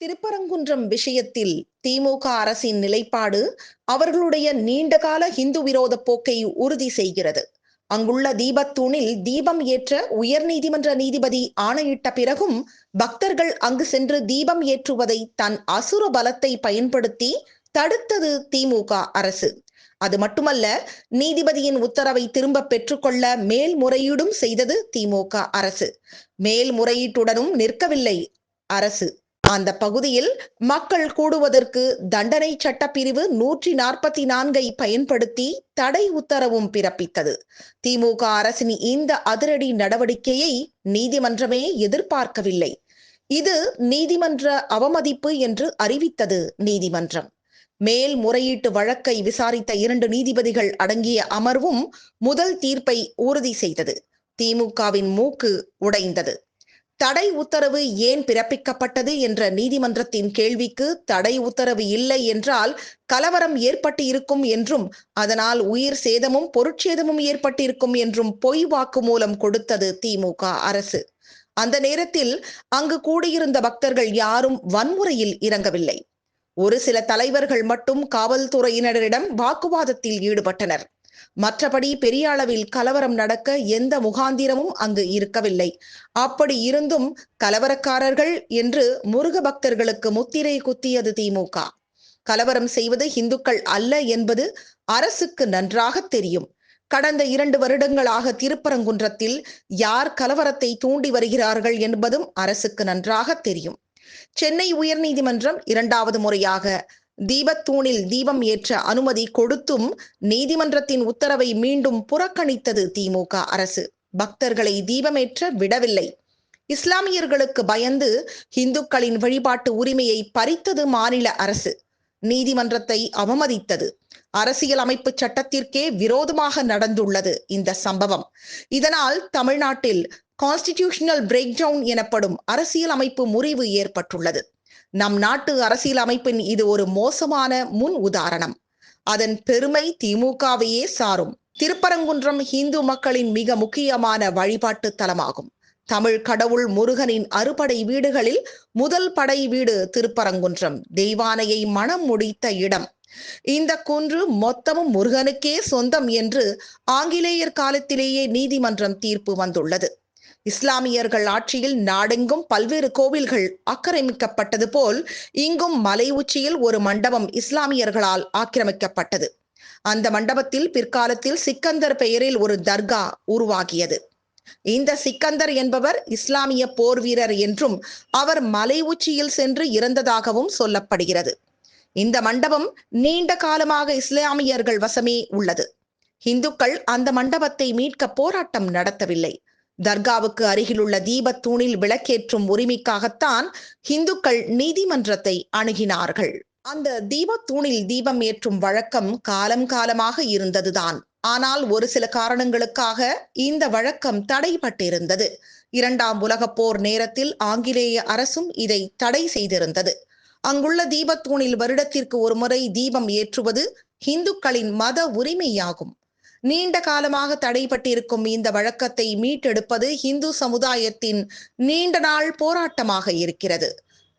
திருப்பரங்குன்றம் விஷயத்தில் திமுக அரசின் நிலைப்பாடு அவர்களுடைய நீண்டகால இந்து விரோத போக்கை உறுதி செய்கிறது. அங்குள்ள தீபத்தூணில் தீபம் ஏற்ற உயர்நீதிமன்ற நீதிபதி ஆணையிட்ட பிறகும் பக்தர்கள் அங்கு சென்று தீபம் ஏற்றுவதை தன் அசுர பலத்தை பயன்படுத்தி தடுத்தது திமுக அரசு. அது மட்டுமல்ல நீதிபதியின் உத்தரவை திரும்ப பெற்றுக்கொள்ள மேல்முறையீடும் செய்தது திமுக அரசு. மேல்முறையீட்டுடனும் நிற்கவில்லை அரசு. அந்த பகுதியில் மக்கள் கூடுவதற்கு தண்டனை சட்டப்பிரிவு நூற்றி நாற்பத்தி நான்கை பயன்படுத்தி தடை உத்தரவும் பிறப்பித்தது. திமுக அரசின் இந்த அதிரடி நடவடிக்கையை நீதிமன்றமே எதிர்பார்க்கவில்லை. இது நீதிமன்ற அவமதிப்பு என்று அறிவித்தது நீதிமன்றம். மேல் முறையீட்டு வழக்கை விசாரித்த இரண்டு நீதிபதிகள் அடங்கிய அமர்வும் முதல் தீர்ப்பை உறுதி செய்தது. திமுகவின் மூக்கு உடைந்தது. தடை உத்தரவு ஏன் பிறப்பிக்கப்பட்டது என்ற நீதிமன்றத்தின் கேள்விக்கு தடை உத்தரவு இல்லை என்றால் கலவரம் ஏற்பட்டு இருக்கும் என்றும் அதனால் உயிர் சேதமும் பொருட்சேதமும் ஏற்பட்டிருக்கும் என்றும் பொய் வாக்குமூலம் கொடுத்தது திமுக அரசு. அந்த நேரத்தில் அங்கு கூடியிருந்த பக்தர்கள் யாரும் வன்முறையில் இறங்கவில்லை. ஒரு சில தலைவர்கள் மட்டும் காவல்துறையினரிடம் வாக்குவாதத்தில் ஈடுபட்டனர். மற்றபடி பெரிய அளவில் கலவரம் நடக்க எந்த முகாந்திரமும் அங்கு இருக்கவில்லை. அப்படி இருந்தும் கலவரக்காரர்கள் என்று முருக பக்தர்களுக்கு முத்திரை குத்தியது திமுக. கலவரம் செய்வது இந்துக்கள் அல்ல என்பது அரசுக்கு நன்றாக தெரியும். கடந்த இரண்டு வருடங்களாக திருப்பரங்குன்றத்தில் யார் கலவரத்தை தூண்டி வருகிறார்கள் என்பதும் அரசுக்கு நன்றாக தெரியும். சென்னை உயர்நீதிமன்றம் இரண்டாவது முறையாக தீபத்தூணில் தீபம் ஏற்ற அனுமதி கொடுத்தும் நீதிமன்றத்தின் உத்தரவை மீண்டும் புறக்கணித்தது திமுக அரசு. பக்தர்களை தீபமேற்ற விடவில்லை. இஸ்லாமியர்களுக்கு பயந்து இந்துக்களின் வழிபாட்டு உரிமையை பறித்தது மாநில அரசு. நீதிமன்றத்தை அவமதித்தது. அரசியல் அமைப்பு சட்டத்திற்கே விரோதமாக நடந்துள்ளது இந்த சம்பவம். இதனால் தமிழ்நாட்டில் கான்ஸ்டிடியூஷனல் பிரேக் டவுன் எனப்படும் அரசியல் அமைப்பு முறிவு ஏற்பட்டுள்ளது. நம் நாட்டு அரசியல் அமைப்பின் இது ஒரு மோசமான முன் உதாரணம். அதன் பெருமை திமுகவையே சாரும். திருப்பரங்குன்றம் இந்து மக்களின் மிக முக்கியமான வழிபாட்டு தலமாகும். தமிழ் கடவுள் முருகனின் அறுபடை வீடுகளில் முதல் படை வீடு திருப்பரங்குன்றம். தெய்வானையை மனம் முடித்த இடம். இந்த குன்று மொத்தமும் முருகனுக்கே சொந்தம் என்று ஆங்கிலேயர் காலத்திலேயே நீதிமன்றம் தீர்ப்பு வந்துள்ளது. இஸ்லாமியர்கள் ஆட்சியில் நாடெங்கும் பல்வேறு கோவில்கள் ஆக்கிரமிக்கப்பட்டது போல் இங்கும் மலை உச்சியில் ஒரு மண்டபம் இஸ்லாமியர்களால் ஆக்கிரமிக்கப்பட்டது. அந்த மண்டபத்தில் பிற்காலத்தில் சிக்கந்தர் பெயரில் ஒரு தர்கா உருவாகியது. இந்த சிக்கந்தர் என்பவர் இஸ்லாமிய போர் வீரர் என்றும் அவர் மலை உச்சியில் சென்று இறந்ததாகவும் சொல்லப்படுகிறது. இந்த மண்டபம் நீண்ட காலமாக இஸ்லாமியர்கள் வசமே உள்ளது. இந்துக்கள் அந்த மண்டபத்தை மீட்க போராட்டம் நடத்தவில்லை. தர்காவுக்கு அருகிலுள்ள தீபத்தூணில் விளக்கேற்றும் உரிமைக்காகத்தான் இந்துக்கள் நீதிமன்றத்தை அணுகினார்கள். அந்த தீபத்தூணில் தீபம் ஏற்றும் வழக்கம் காலம் காலமாக இருந்ததுதான். ஆனால் ஒரு சில காரணங்களுக்காக இந்த வழக்கம் தடைப்பட்டிருந்தது இரண்டாம் உலகப் போர் நேரத்தில் ஆங்கிலேய அரசும் இதை தடை செய்திருந்தது. அங்குள்ள தீபத்தூணில் வருடத்திற்கு ஒருமுறை தீபம் ஏற்றுவது இந்துக்களின் மத உரிமையாகும். நீண்ட காலமாக தடைப்பட்டிருக்கும் இந்த வழக்கத்தை மீட்டெடுப்பது இந்து சமுதாயத்தின் நீண்ட நாள் போராட்டமாக இருக்கிறது.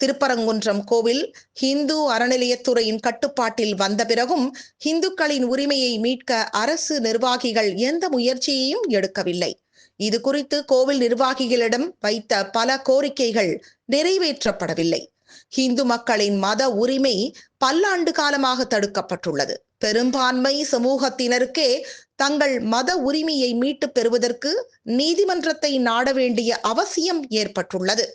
திருப்பரங்குன்றம் கோவில் ஹிந்து அறநிலையத்துறையின் கட்டுப்பாட்டில் வந்த பிறகும் இந்துக்களின் உரிமையை மீட்க அரசு நிர்வாகிகள் எந்த முயற்சியையும் எடுக்கவில்லை. இது குறித்து கோவில் நிர்வாகிகளிடம் வைத்த பல கோரிக்கைகள் நிறைவேற்றப்படவில்லை. இந்து மக்களின் மத உரிமை பல்லாண்டு காலமாக தடுக்கப்பட்டுள்ளது. பெரும்பான்மை சமூகத்தினருக்கே தங்கள் மத உரிமையை மீட்டு பெறுவதற்கு நீதிமன்றத்தை நாட வேண்டிய அவசியம் ஏற்பட்டுள்ளது.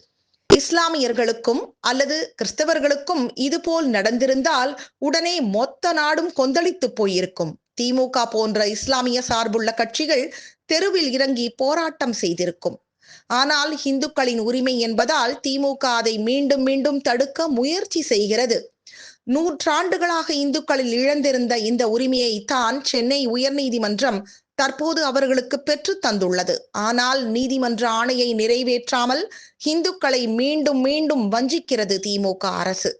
இஸ்லாமியர்களுக்கும் அல்லது கிறிஸ்தவர்களுக்கும் இதுபோல் நடந்திருந்தால் உடனே மொத்த நாடும் கொந்தளித்து போயிருக்கும். திமுக போன்ற இஸ்லாமிய சார்புள்ள கட்சிகள் தெருவில் இறங்கி போராட்டம் செய்திருக்கும். ஆனால் இந்துக்களின் உரிமை என்பதால் திமுக அதை மீண்டும் மீண்டும் தடுக்க முயற்சி செய்கிறது. நூற்றாண்டுகளாக இந்துக்களில் இழந்திருந்த இந்த உரிமையை தான் சென்னை உயர்நீதிமன்றம் தற்போது அவர்களுக்கு பெற்று தந்துள்ளது. ஆனால் நீதிமன்ற ஆணையை நிறைவேற்றாமல் இந்துக்களை மீண்டும் மீண்டும் வஞ்சிக்கிறது திமுக அரசு.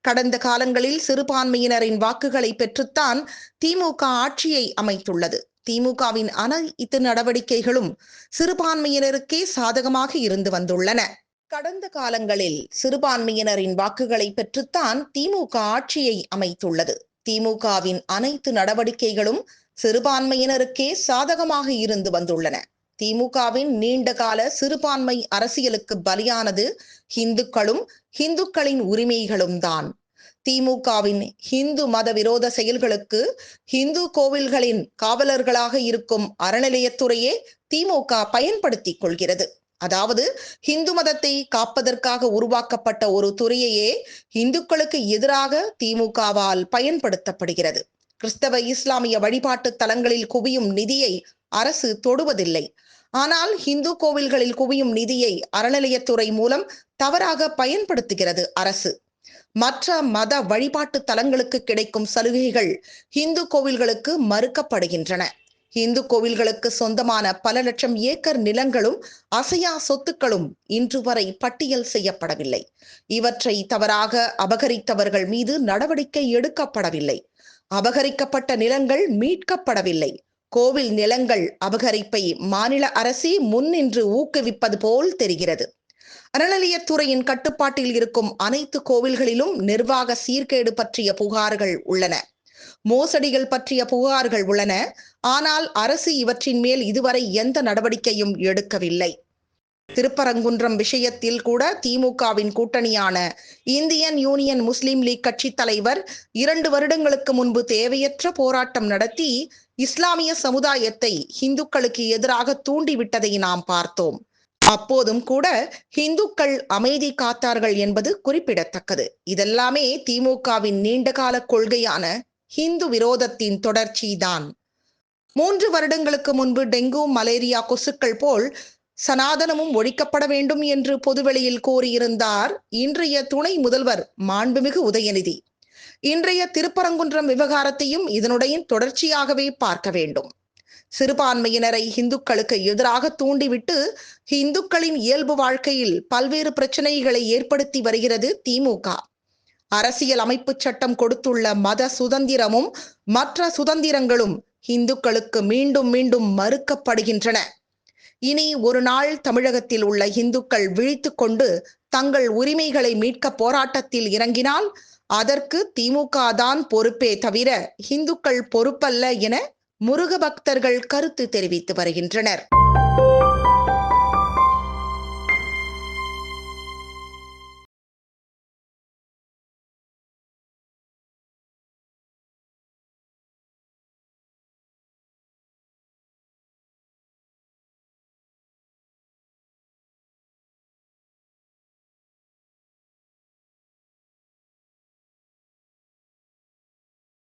கடந்த காலங்களில் சிறுபான்மையினரின் வாக்குகளை பெற்றுத்தான் திமுக ஆட்சியை அமைத்துள்ளது. திமுகவின் அனைத்து நடவடிக்கைகளும் சிறுபான்மையினருக்கே சாதகமாக இருந்து வந்துள்ளன. கடந்த காலங்களில் சிறுபான்மையினரின் வாக்குகளை பெற்றுத்தான் திமுக ஆட்சியை அமைத்துள்ளது. திமுகவின் அனைத்து நடவடிக்கைகளும் சிறுபான்மையினருக்கே சாதகமாக இருந்து வந்துள்ளன. திமுகவின் நீண்டகால சிறுபான்மை அரசியலுக்கு பலியானது இந்துக்களும் இந்துக்களின் உரிமைகளும் தான். திமுகவின் ஹிந்து மத விரோத செயல்களுக்கு ஹிந்து கோவில்களின் காவலர்களாக இருக்கும் அறநிலையத்துறையே திமுக பயன்படுத்திக் கொள்கிறது. அதாவது இந்து மதத்தை காப்பதற்காக உருவாக்கப்பட்ட ஒரு துறையையே இந்துக்களுக்கு எதிராக திமுகவால் பயன்படுத்தப்படுகிறது. கிறிஸ்தவ இஸ்லாமிய வழிபாட்டு தலங்களில் குவியும் நிதியை அரசு தொடுவதில்லை. ஆனால் இந்து கோவில்களில் குவியும் நிதியை அறநிலையத்துறை மூலம் தவறாக பயன்படுத்துகிறது அரசு. மற்ற மத வழிபாட்டு தலங்களுக்கு கிடைக்கும் சலுகைகள் இந்து கோவில்களுக்கு மறுக்கப்படுகின்றன. இந்து கோவில்களுக்கு சொந்தமான பல லட்சம் ஏக்கர் நிலங்களும் அசையா சொத்துக்களும் இன்று வரை பட்டியல் செய்யப்படவில்லை. இவற்றை தவறாக அபகரித்தவர்கள் மீது நடவடிக்கை எடுக்கப்படவில்லை. அபகரிக்கப்பட்ட நிலங்கள் மீட்கப்படவில்லை. கோவில் நிலங்கள் அபகரிப்பை மாநில அரசே முன்னின்று ஊக்குவிப்பது போல் தெரிகிறது. அறநிலையத்துறையின் கட்டுப்பாட்டில் இருக்கும் அனைத்து கோவில்களிலும் நிர்வாக சீர்கேடு பற்றிய புகார்கள் உள்ளன. மோசடிகள் பற்றிய புகார்கள் உள்ளன. ஆனால் அரசு இவற்றின் மேல் இதுவரை எந்த நடவடிக்கையும் எடுக்கவில்லை. திருப்பரங்குன்றம் விஷயத்தில் கூட திமுகவின் கூட்டணியான இந்தியன் யூனியன் முஸ்லிம் லீக் கட்சி தலைவர் இரண்டு வருடங்களுக்கு முன்பு தேவையற்ற போராட்டம் நடத்தி இஸ்லாமிய சமுதாயத்தை இந்துக்களுக்கு எதிராக தூண்டிவிட்டதை நாம் பார்த்தோம். அப்போதும் கூட இந்துக்கள் அமைதி காத்தார்கள் என்பது குறிப்பிடத்தக்கது. இதெல்லாமே திமுகவின் நீண்டகால கொள்கையான ஹிந்து விரோதத்தின் தொடர்ச்சிதான். மூன்று வருடங்களுக்கு முன்பு டெங்கு மலேரியா கொசுக்கள் போல் சனாதனமும் ஒழிக்கப்பட வேண்டும் என்று பொதுவெளியில் கூறியிருந்தார் இன்றைய துணை முதல்வர் மாண்புமிகு உதயநிதி. இன்றைய திருப்பரங்குன்றம் விவகாரத்தையும் இதனுடைய தொடர்ச்சியாகவே பார்க்க வேண்டும். சிறுபான்மையினரை இந்துக்களுக்கு எதிராக தூண்டிவிட்டு இந்துக்களின் இயல்பு வாழ்க்கையில் பல்வேறு பிரச்சனைகளை ஏற்படுத்தி வருகிறது திமுக அரசியல் அமைப்பு சட்டம் கொடுத்துள்ள மத சுதந்திரமும் மற்ற சுதந்திரங்களும் இந்துக்களுக்கு மீண்டும் மீண்டும் மறுக்கப்படுகின்றன. இனி ஒரு நாள் தமிழகத்தில் உள்ள இந்துக்கள் விழித்து கொண்டு தங்கள் உரிமைகளை மீட்க போராட்டத்தில் இறங்கினால் அதற்கு திமுக தான் பொறுப்பே தவிர இந்துக்கள் பொறுப்பல்ல என முருக பக்தர்கள் கருத்து தெரிவித்து வருகின்றனர்.